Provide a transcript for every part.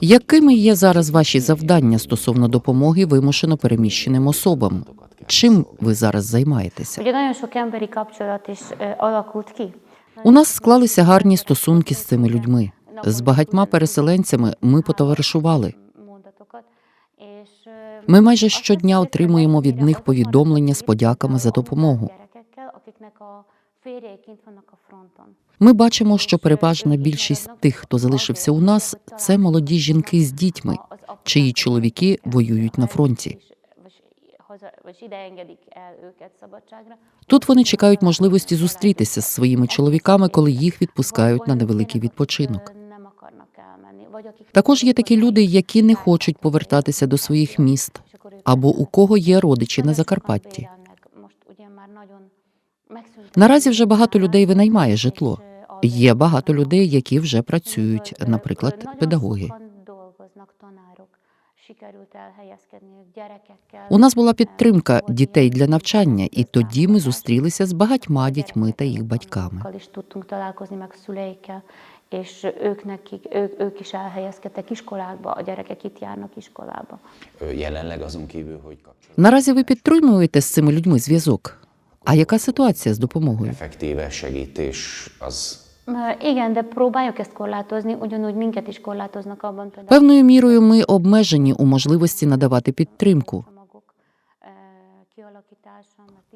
Якими є зараз ваші завдання стосовно допомоги вимушено переміщеним особам? Чим ви зараз займаєтеся? Ki. У нас склалися гарні стосунки з цими людьми. З багатьма переселенцями ми потоваришували. Ми майже щодня отримуємо від них повідомлення з подяками за допомогу. Ми бачимо, що переважна більшість тих, хто залишився у нас, це молоді жінки з дітьми, чиї чоловіки воюють на фронті. Тут вони чекають можливості зустрітися з своїми чоловіками, коли їх відпускають на невеликий відпочинок. Також є такі люди, які не хочуть повертатися до своїх міст, або у кого є родичі на Закарпатті. Наразі вже багато людей винаймає житло. Є багато людей, які вже працюють, наприклад, педагоги. У нас була підтримка дітей для навчання, і тоді ми зустрілися з багатьма дітьми та їх батьками. kapcsolat Наразі ви підтримуєте з цими людьми зв'язок. А яка ситуація з допомогою? effektíve segítés az Ö, Igen, de próbáljuk ezt korlátozni, ugyanúgy minket is korlátoznak abban például Певною мірою ми обмежені у можливості надавати підтримку. mert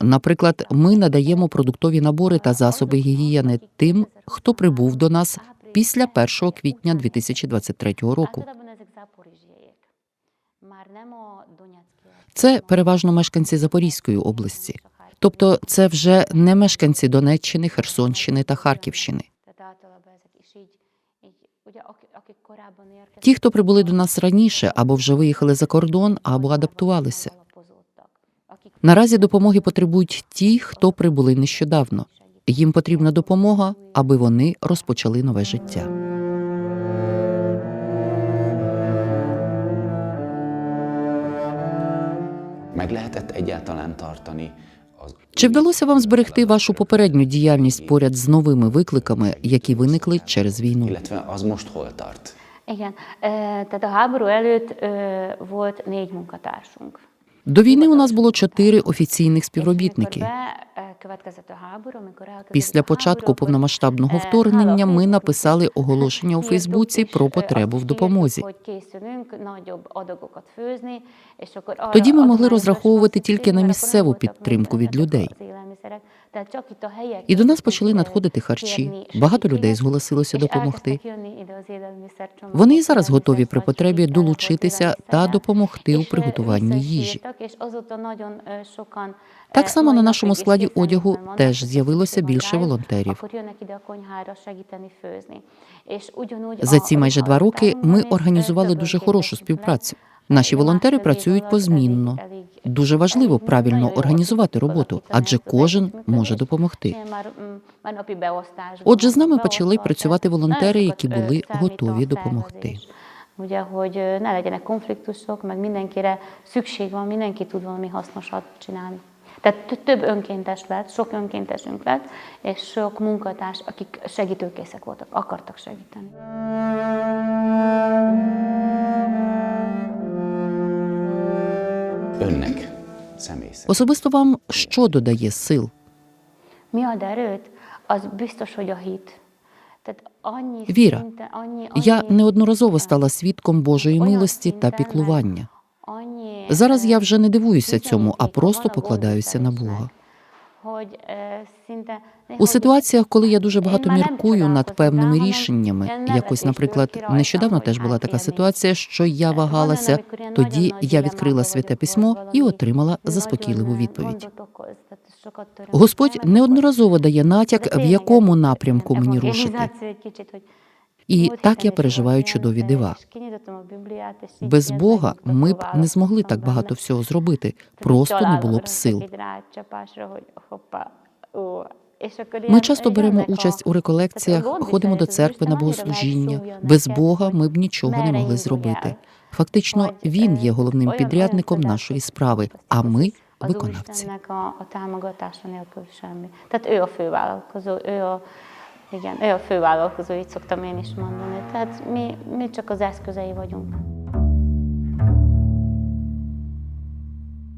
Наприклад, ми надаємо продуктові набори та засоби гігієни тим, хто прибув до нас після 1 квітня 2023 року. Це переважно мешканці Запорізької області, тобто це вже не мешканці Донеччини, Херсонщини та Харківщини. Ті, хто прибули до нас раніше, або вже виїхали за кордон, або адаптувалися. Наразі допомоги потребують ті, хто прибули нещодавно. Їм потрібна допомога, аби вони розпочали нове життя. meg lehetett egyáltalán Чи вдалося вам зберегти вашу попередню діяльність поряд з новими викликами, які виникли через війну? Igen, tehát a háború előtt volt négy munkatársunk. До війни у нас було чотири офіційних співробітники. Після початку повномасштабного вторгнення ми написали оголошення у Фейсбуці про потребу в допомозі. Тоді ми могли розраховувати тільки на місцеву підтримку від людей. І до нас почали надходити харчі. Багато людей зголосилося допомогти. Вони зараз готові при потребі долучитися та допомогти у е, приготуванні їжі. е, Так е, само на нашому складі одягу теж з'явилося більше волонтерів. За ці майже два роки ми організували е, дуже хорошу співпрацю. Наші волонтери працюють позмінно. Дуже важливо правильно організувати роботу, адже кожен може допомогти. Отже, з нами почали працювати волонтери, які були готові допомогти. Ugye, hogy ne legyenek konfliktusok, meg mindenkire szükség van, mindenki tud valami hasznosat csinálni. Tehát több önkéntes lett, sok önkéntesünk lett, és sok munkatárs, akik segítőkészek voltak, akartak segíteni. Önnek személy. Особисто вам що додає сил? Mi ad erőt? Віра. Я неодноразово стала свідком Божої милості та піклування. Зараз я вже не дивуюся цьому, а просто покладаюся на Бога. е, У ситуаціях, коли я дуже багато міркую над певними рішеннями, якось, наприклад, нещодавно теж була така ситуація, що я вагалася. Тоді я відкрила святе письмо і отримала заспокійливу відповідь. Господь неодноразово дає натяк, в якому напрямку мені рушити. І так я переживаю чудові дива. Без Бога ми б не змогли так багато всього зробити, просто не було б сил. Ми часто беремо участь у реколекціях, ходимо до церкви на богослужіння. Без Бога ми б нічого не могли зробити. Фактично, він е, є головним підрядником нашої справи, а ми az Mikor Úristennek a, a támogatása nélkül semmi. Tehát ő a fővállalkozó, ő a, igen, ő a fővállalkozó, így szoktam én is mondani. Tehát mi, mi csak az eszközei vagyunk.